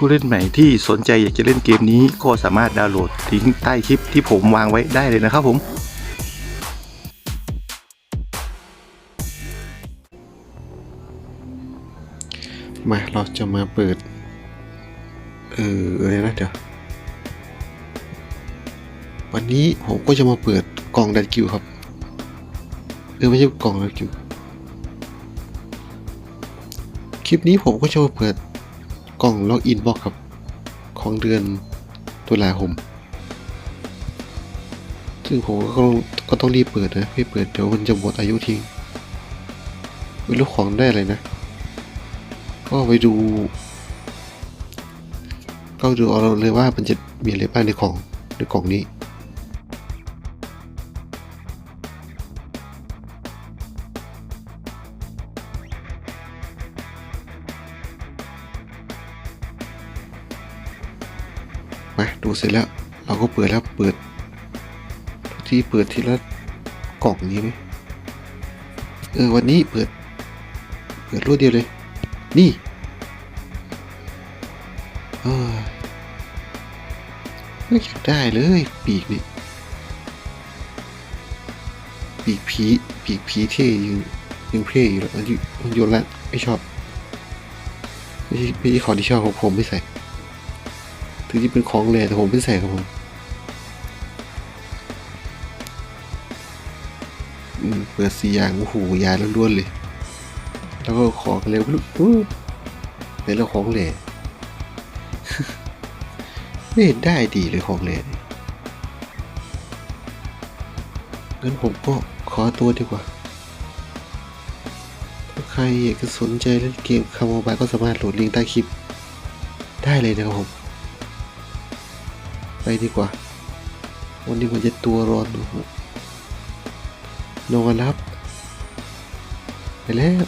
ผู้เล่นใหม่ที่สนใจอยากจะเล่นเกมนี้ก็สามารถดาวน์โหลดลิงใต้คลิปที่ผมวางไว้ได้เลยนะครับผมมาเราจะมาเปิด เอออะไรนะเดี๋ยว วันนี้ผมก็จะมาเปิดกล่องดันกิวครับ เออไม่ใช่กล่องดันกิว คลิปนี้ผมก็จะมาเปิด กล่องล็อกอินบ็อกครับ ของเดือนตุลาคม ซึ่งผมก็ต้องก็ต้องรีบเปิดนะไม่เปิดเดี๋ยวมันจะหมดอายุทิ้งไม่รู้ของได้อะไรนะ ก็ไปดู ก็ดูเอาเลยว่ามันจะมีอะไรบ้างในของในกล่องนี้ มาดูเสร็จแล้วเราก็เปิดแล้วเปิด ที่เปิดทีละกล่องนี้ไหมเออวันนี้เปิด เปิดรวดเดียวเลย นี่เออไม่อยากได้เลยปีกนี่ปีกผีปีกผีเท่ยังยังเท่อยู่แล้วมันอยู่มันโยนละไม่ชอบไม่ใช่ไม่ใช่ของที่ชอบของผมไม่ใส่ ถึงจะเป็นของเลยแต่ผมไม่ใส่ครับผมเปิดสี่อย่างโอ้โหยาล้วนๆเลย แล้วก็ขอกันเร็วลูกอู้ในเรื่องของเล่ไม่เห็นได้ดีเลยของเล่นี่งั้นผมก็ขอตัวดีกว่าถ้าใครอยากจะสนใจเล่นเกมคาร์โมบายก็สามารถโหลดลิงก์ใต้คลิปได้เลยนะครับผม ไปดีกว่า วันนี้มันจะตัวร้อนลงกันแล้วครับ ไปแล้ว